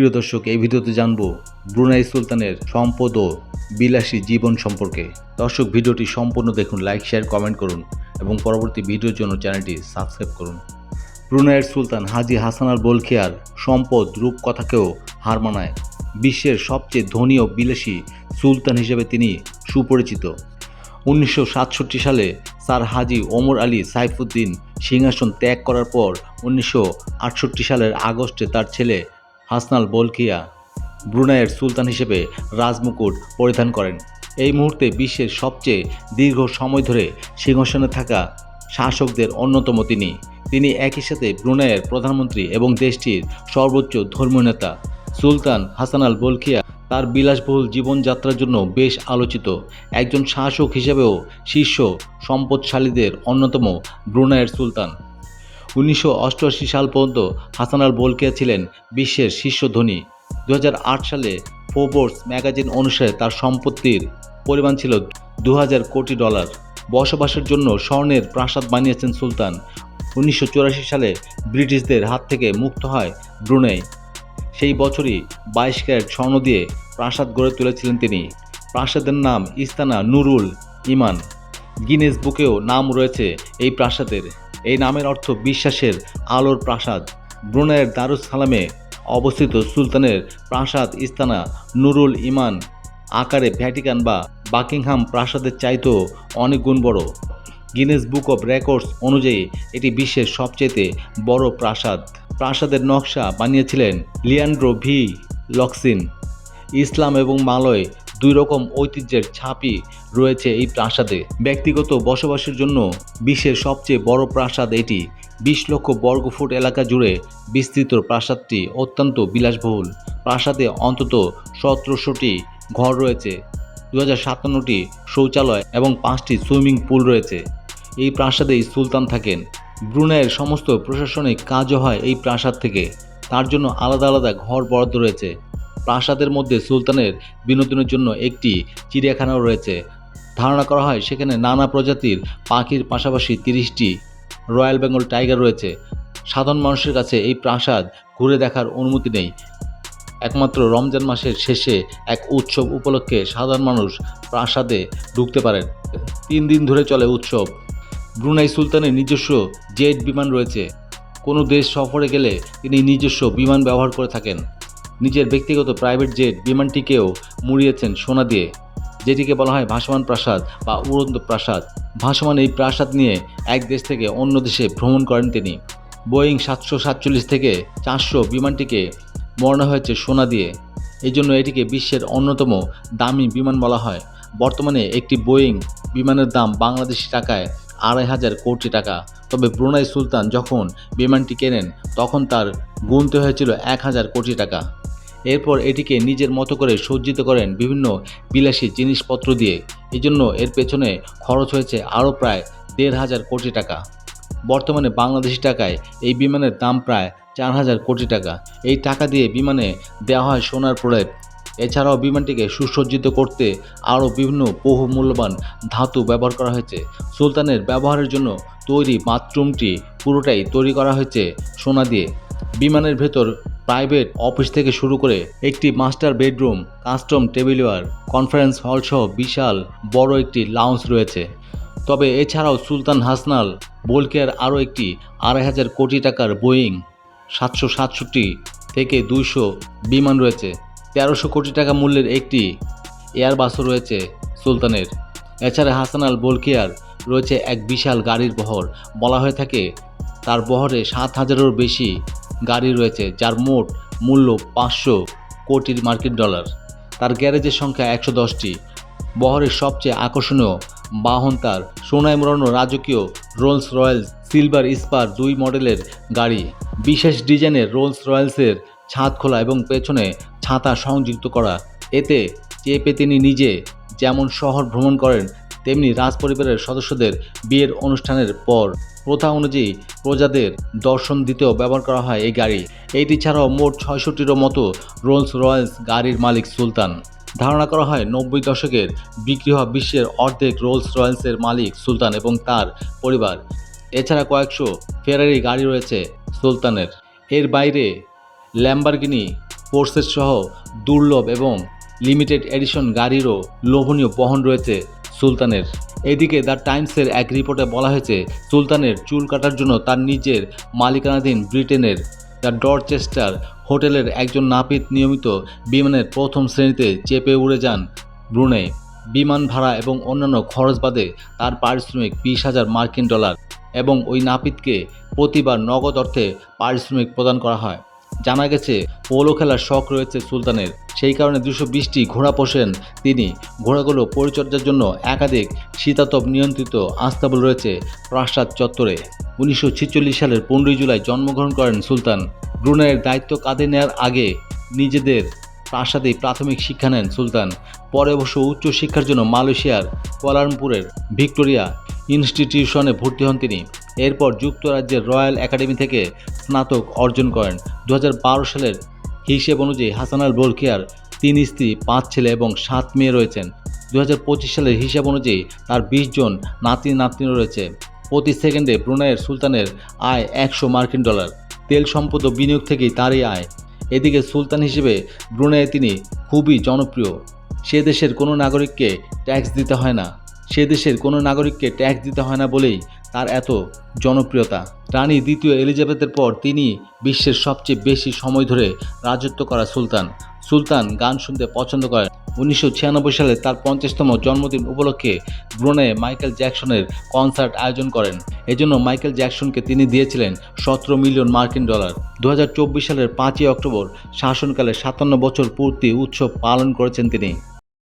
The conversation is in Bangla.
প্রিয় দর্শক, এই ভিডিওতে জানব ব্রুনাই সুলতানের সম্পদ ও বিলাসী জীবন সম্পর্কে। দর্শক, ভিডিওটি সম্পূর্ণ দেখুন, লাইক, শেয়ার, কমেন্ট করুন এবং পরবর্তী ভিডিওর জন্য চ্যানেলটি সাবস্ক্রাইব করুন। ব্রুনাইয়ের সুলতান হাজি হাসান আল বলখিয়ার সম্পদ রূপকথাকেও হার মানায়। বিশ্বের সবচেয়ে ধনী ও বিলাসী সুলতান হিসেবে তিনি সুপরিচিত। উনিশশো সাতষট্টি সালে sir Haji Omar Ali Saifuddien সিংহাসন ত্যাগ করার পর উনিশশো আটষট্টি সালের আগস্টে তার ছেলে হাসনাল বলকিয়া ব্রুনাইয়ের সুলতান হিসেবে রাজমুকুট পরিধান করেন। এই মুহূর্তে বিশ্বের সবচেয়ে দীর্ঘ সময় ধরে সিংহাসনে থাকা শাসকদের অন্যতম তিনি। তিনি একই সাথে ব্রুনাইয়ের প্রধানমন্ত্রী এবং দেশটির সর্বোচ্চ ধর্মীয় নেতা। সুলতান হাসান আল বলকিয়া তার বিলাসবহুল জীবনযাত্রার জন্য বেশ আলোচিত। একজন শাসক হিসেবেও শীর্ষ সম্পদশালীদের অন্যতম ব্রুনাইয়ের সুলতান। উনিশশো অষ্টআশি সাল পর্যন্ত হাসান আল বলকিয়া ছিলেন বিশ্বের শীর্ষ ধনী। দু হাজার আট সালে ফোর্বস ম্যাগাজিন অনুসারে তার সম্পত্তির পরিমাণ ছিল দু হাজার কোটি ডলার। বসবাসের জন্য স্বর্ণের প্রাসাদ বানিয়েছেন সুলতান। উনিশশো চুরাশি সালে ব্রিটিশদের হাত থেকে মুক্ত হয় ব্রুনেই। সেই বছরই বাইশ ক্যারেট স্বর্ণ দিয়ে প্রাসাদ গড়ে তুলেছিলেন তিনি। প্রাসাদের নাম ইস্তানা নুরুল ইমান। গিনেস বুকেও নাম রয়েছে এই প্রাসাদের। এই নামের অর্থ বিশ্বাসের আলোর প্রাসাদ। ব্রুনাইয়ের দারুস সালামে অবস্থিত সুলতানের প্রাসাদ ইস্তানা নুরুল ইমান আকারে ভ্যাটিকান বা বাকিংহাম প্রাসাদের চাইতেও অনেক গুণ বড়। গিনেস বুক অব রেকর্ডস অনুযায়ী এটি বিশ্বের সবচেয়ে বড় প্রাসাদ। প্রাসাদের নকশা বানিয়েছিলেন লিয়ান্ড্রো ভি লক্সিন। ইসলাম এবং মালয় দুই রকম ঐতিহ্যের ছাপই রয়েছে এই প্রাসাদে। ব্যক্তিগত বসবাসের জন্য বিশ্বের সবচেয়ে বড় প্রাসাদ এটি। বিশ লক্ষ বর্গফুট এলাকা জুড়ে বিস্তৃত প্রাসাদটি অত্যন্ত বিলাসবহুল। প্রাসাদে অন্তত সতেরোশোটি ঘর রয়েছে দু হাজার সাতান্নটি শৌচালয় এবং পাঁচটি সুইমিং পুল রয়েছে। এই প্রাসাদেই সুলতান থাকেন। ব্রুনাইয়ের সমস্ত প্রশাসনিক কাজও হয় এই প্রাসাদ থেকে। তার জন্য আলাদা আলাদা ঘর বরাদ্দ রয়েছে। প্রাসাদের মধ্যে সুলতানের বিনোদনের জন্য একটি চিড়িয়াখানাও রয়েছে। ধারণা করা হয় সেখানে নানা প্রজাতির পাখির পাশাপাশি তিরিশটি রয়্যাল বেঙ্গল টাইগার রয়েছে। সাধারণ মানুষের কাছে এই প্রাসাদ ঘুরে দেখার অনুমতি নেই। একমাত্র রমজান মাসের শেষে এক উৎসব উপলক্ষে সাধারণ মানুষ প্রাসাদে ঢুকতে পারেন। তিন দিন ধরে চলে উৎসব। ব্রুনাই সুলতানের নিজস্ব জেট বিমান রয়েছে। কোনো দেশ সফরে গেলে তিনি নিজস্ব বিমান ব্যবহার করে থাকেন। নিজের ব্যক্তিগত প্রাইভেট জেট বিমানটিকেও মুড়িয়েছেন সোনা দিয়ে, যেটিকে বলা হয় ভাসমান প্রাসাদ বা উড়ন্ত প্রাসাদ। ভাসমান এই প্রাসাদ নিয়ে এক দেশ থেকে অন্য দেশে ভ্রমণ করেন তিনি। বোয়িং সাতশো সাতচল্লিশ থেকে চারশো বিমানটিকে মরণা হয়েছে সোনা দিয়ে। এই জন্য এটিকে বিশ্বের অন্যতম দামি বিমান বলা হয়। বর্তমানে একটি বোয়িং বিমানের দাম বাংলাদেশি টাকায় আড়াই হাজার কোটি টাকা। তবে ব্রুনাই সুলতান যখন বিমানটি কেনেন, তখন তার গুনতে হয়েছিল এক হাজার কোটি টাকা। এরপর এটিকে নিজের মতো করে সজ্জিত করেন বিভিন্ন বিলাসী জিনিসপত্র দিয়ে। এই জন্য এর পেছনে খরচ হয়েছে আরও প্রায় দেড় হাজার কোটি টাকা। বর্তমানে বাংলাদেশি টাকায় এই বিমানের দাম প্রায় চার হাজার কোটি টাকা। এই টাকা দিয়ে বিমানে দেওয়া হয় সোনার প্রোডাক্ট এছাড়াও বিমানটিকে সুসজ্জিত করতে আরও বিভিন্ন বহু মূল্যবান ধাতু ব্যবহার করা হয়েছে। সুলতানের ব্যবহারের জন্য তৈরি বাথরুমটি পুরোটাই তৈরি করা হয়েছে সোনা দিয়ে। বিমানের ভেতর প্রাইভেট অফিস থেকে শুরু করে একটি master bedroom, custom tableware, conference hall সহ বিশাল বড় একটি লাউঞ্জ রয়েছে। তবে এছাড়াও সুলতান হাসনাল বোলকেয়ার আরও একটি আড়াই হাজার কোটি টাকার বোয়িং, সাতশো সাতষট্টি থেকে দুইশো বিমান রয়েছে। তেরোশো কোটি টাকা মূল্যের একটি এয়ারবাসও রয়েছে সুলতানের। এছাড়া হাসানাল বোলকিয়ার রয়েছে এক বিশাল গাড়ির বহর। বলা হয়ে থাকে, তার বহরে সাত হাজারেরও বেশি গাড়ি রয়েছে যার মোট মূল্য পাঁচশো কোটির মার্কিন ডলার। তার গ্যারেজের সংখ্যা একশো দশটি। বহরের সবচেয়ে আকর্ষণীয় বাহন তার সোনায় মোড়ানো রাজকীয় রোলস রয়েলস সিলভার স্পার দুই মডেলের গাড়ি। বিশেষ ডিজাইনের রোলস রয়েলসের ছাদ খোলা এবং পেছনে ছাতা সংযুক্ত করা। এতে চেপে তিনি নিজে যেমন শহর ভ্রমণ করেন, তেমনি রাজপরিবারের সদস্যদের বিয়ের অনুষ্ঠানের পর। প্রথা অনুযায়ী প্রজাদের দর্শন দিতেও ব্যবহার করা হয় এই গাড়ি। এইটি ছাড়াও মোট ছয়শটিরও মতো রোলস রয়েলস গাড়ির মালিক সুলতান। ধারণা করা হয় নব্বই দশকের বিক্রি হওয়া বিশ্বের অর্ধেক রোলস রয়েলসের মালিক সুলতান এবং তার পরিবার। এছাড়া কয়েকশো ফেরারি গাড়ি রয়েছে সুলতানের। এর বাইরে ল্যাম্বারগিনি পোর্সেস সহ দুর্লভ এবং লিমিটেড এডিশন গাড়িরও লোভনীয় বহন রয়েছে সুলতানের। এদিকে দ্য টাইমসের এক রিপোর্টে বলা হয়েছে, সুলতানের চুল কাটার জন্য তার নিজের মালিকানাধীন ব্রিটেনের দ্য ডরচেস্টার হোটেলের একজন নাপিত নিয়মিত বিমানের প্রথম শ্রেণীতে চেপে উড়ে যান ব্রুনে। বিমান ভাড়া এবং অন্যান্য খরচ বাদে তার পারিশ্রমিক বিশ হাজার মার্কিন ডলার এবং ওই নাপিতকে প্রতিবার নগদ অর্থে পারিশ্রমিক প্রদান করা হয়। জানা গেছে, পোলো খেলার শখ রয়েছে সুলতানের। সেই কারণে দুশো বিশটি ঘোড়া পোষেন তিনি। ঘোড়াগুলো পরিচর্যার জন্য একাধিক শীতাতপ নিয়ন্ত্রিত আস্তাবল রয়েছে প্রাসাদ চত্বরে। উনিশশো ছেচল্লিশ সালের পনেরোই জুলাই জন্মগ্রহণ করেন সুলতান। ব্রুনাইয়ের দায়িত্ব কাঁধে নেওয়ার আগে নিজেদের প্রাসাদেই প্রাথমিক শিক্ষা নেন সুলতান। পরে অবশ্য উচ্চ শিক্ষার জন্য মালয়েশিয়ার কোয়ালালামপুরের ভিক্টোরিয়া ইনস্টিটিউশনে ভর্তি হন তিনি। এরপর যুক্তরাজ্যের রয়্যাল একাডেমি থেকে স্নাতক অর্জন করেন। দু হাজার বারো সালের হিসেব অনুযায়ী হাসান আল বলকিয়ার তিন স্ত্রী, পাঁচ ছেলে এবং সাত মেয়ে রয়েছেন। দু হাজার পঁচিশ সালের হিসাব অনুযায়ী তার বিশ জন নাতি নাতনি রয়েছে। প্রতি সেকেন্ডে ব্রুনাইয়ের সুলতানের আয় একশো মার্কিন ডলার। তেল সম্পদ বিনিয়োগ থেকেই তারই আয়। এদিকে সুলতান হিসেবে ব্রুনাইয়ে তিনি খুবই জনপ্রিয়। সে দেশের কোনো নাগরিককে ট্যাক্স দিতে হয় না। সে দেশের কোনো নাগরিককে ট্যাক্স দিতে হয় না বলেই তার এত জনপ্রিয়তা। রানী দ্বিতীয় এলিজাবেথের পর তিনি বিশ্বের সবচেয়ে বেশি সময় ধরে রাজত্ব করা সুলতান। সুলতান গান শুনতে পছন্দ করেন। উনিশশো ছিয়ানব্বই সালে তার পঞ্চাশতম জন্মদিন উপলক্ষে ব্রুনে মাইকেল জ্যাকসনের কনসার্ট আয়োজন করেন। এজন্য মাইকেল জ্যাকসনকে তিনি দিয়েছিলেন সতেরো মিলিয়ন মার্কিন ডলার। দু হাজার চব্বিশ সালের পাঁচই অক্টোবর শাসনকালে সাতান্ন বছর পূর্তি উৎসব পালন করেছেন তিনি।